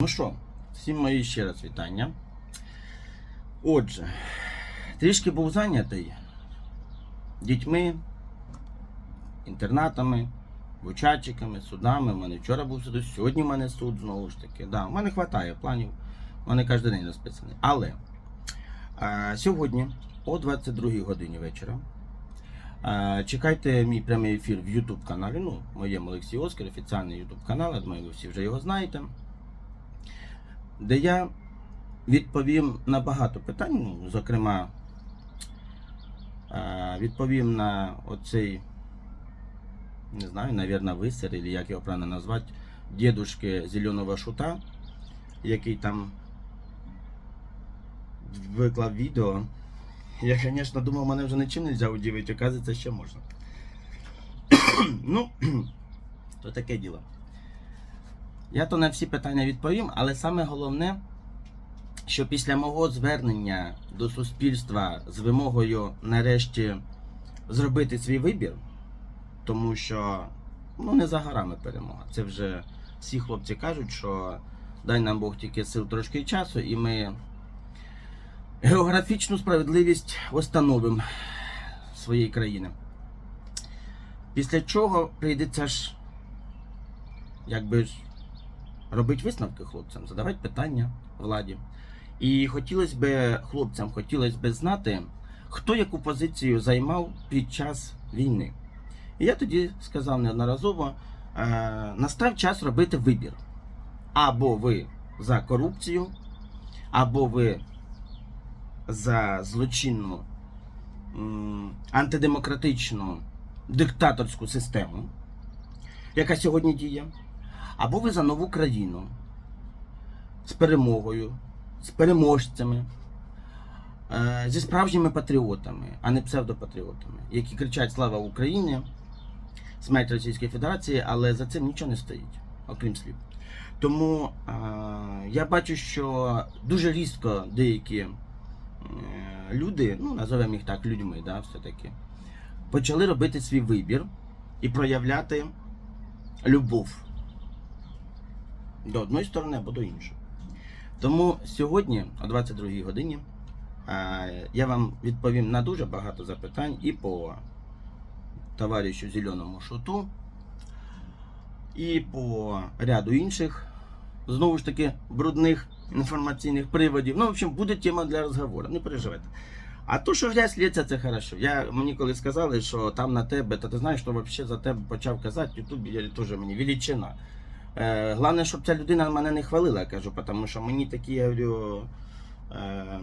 Ну що, всім мої ще раз вітання. Отже, трішки був зайнятий дітьми, інтернатами, вучачиками, судами. У мене вчора був суд, сьогодні в мене суд знову ж таки. Да, у мене вистачає планів, у мене кожен день розписаний. Але а, сьогодні о 22 годині вечора. а, Чекайте мій прямий ефір в YouTube каналі. Ну, моєму Олексій Оскар, офіціальний YouTube канал. Я думаю, ви всі вже його знаєте де я відповім на багато питань, зокрема, відповім на оцей, не знаю, навірно, висер, или як його правильно назвати, дідушки зеленого шута, який там виклав відео. Я, звісно, думав, мене вже нічим не можна удивити, оказується, ще можна. ну, то таке діло. Я то на всі питання відповім, але саме головне, що після мого звернення до суспільства з вимогою нарешті зробити свій вибір, тому що ну не за горами перемога. Це вже всі хлопці кажуть, що дай нам Бог тільки сил трошки часу, і ми географічну справедливість встановимо своєї країни. Після чого прийдеться ж, якби ж робити висновки хлопцям, задавати питання владі. І хотілося б хлопцям, хотілося б знати, хто яку позицію займав під час війни. І я тоді сказав неодноразово: е, настав час робити вибір. Або ви за корупцію, або ви за злочинну антидемократичну диктаторську систему, яка сьогодні діє або ви за нову країну з перемогою, з переможцями, е, зі справжніми патріотами, а не псевдопатріотами, які кричать Слава Україні, смерть Російської Федерації, але за цим нічого не стоїть, окрім слів. Тому е, я бачу, що дуже різко деякі е, люди, ну назовемо їх так людьми, да, все-таки, почали робити свій вибір і проявляти любов до одної сторони або до іншої. Тому сьогодні, о 22 годині, е, я вам відповім на дуже багато запитань і по товаришу Зеленому Шуту, і по ряду інших, знову ж таки, брудних інформаційних приводів. Ну, в общем, буде тема для розговору, не переживайте. А то, що грязь лється, це хорошо. Я, мені коли сказали, що там на тебе, то ти знаєш, що взагалі за тебе почав казати, Ютуб теж мені величина. Е, Головне, щоб ця людина мене не хвалила, кажу, тому що мені такі, я говорю, е,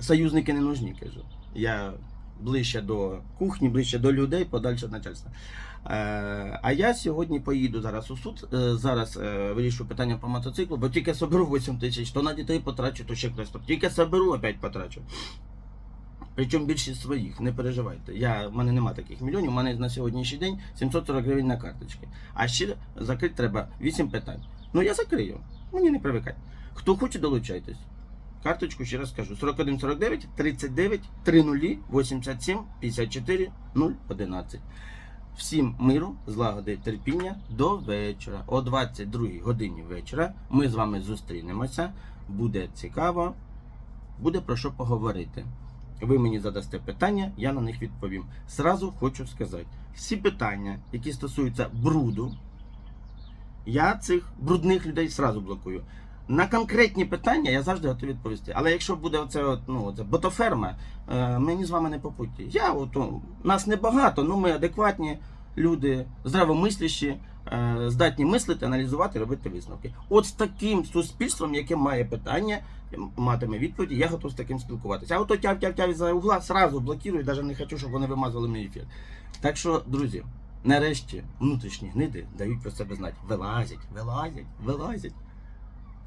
союзники не нужні, кажу. Я ближче до кухні, ближче до людей, подальше від начальства. Е, а я сьогодні поїду зараз у суд, зараз е, вирішу питання по мотоциклу, бо тільки соберу 8 тисяч, то на дітей потрачу, то ще хтось. Тільки соберу, опять потрачу. Причому більшість своїх, не переживайте. Я, в мене нема таких мільйонів, у мене на сьогоднішній день 740 гривень на карточці. А ще закрити треба 8 питань. Ну я закрию, мені не привикать. Хто хоче, долучайтесь. Карточку ще раз скажу: 4149 39 30 87 54 011. Всім миру, злагоди, терпіння до вечора. О 22 годині вечора ми з вами зустрінемося. Буде цікаво, буде про що поговорити. Ви мені задасте питання, я на них відповім. Сразу хочу сказати: всі питання, які стосуються бруду, я цих брудних людей сразу блокую. На конкретні питання я завжди готовий відповісти. Але якщо буде оце, ну, оце ботоферма, е, мені з вами не по путі. Я от, о, нас небагато, ну ми адекватні люди, здравомислящі, е, здатні мислити, аналізувати, робити висновки. От з таким суспільством, яке має питання, матиме відповіді, я готов з таким спілкуватися. А ото тяв тяв тяв за угла, сразу блокую, навіть не хочу, щоб вони вимазали мій ефір. Так що, друзі, нарешті внутрішні гниди дають про себе знати. Вилазять, вилазять, вилазять.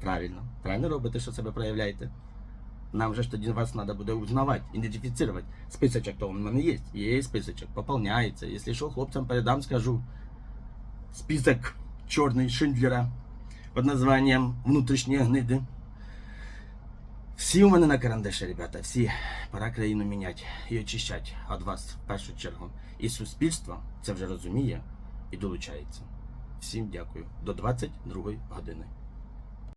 Правильно, правильно робите, що себе проявляєте. Нам же ж тоді вас треба буде узнавати, ідентифікувати. Списочок то у мене є. Є списочок, поповняється. Якщо що, хлопцям передам, скажу. Список чорний Шиндлера під названням Внутрішні гниди. Всі у мене на карандаші, ребята, всі. Пора країну міняти і очищати від вас в першу чергу. І суспільство це вже розуміє і долучається. Всім дякую. До 22 години.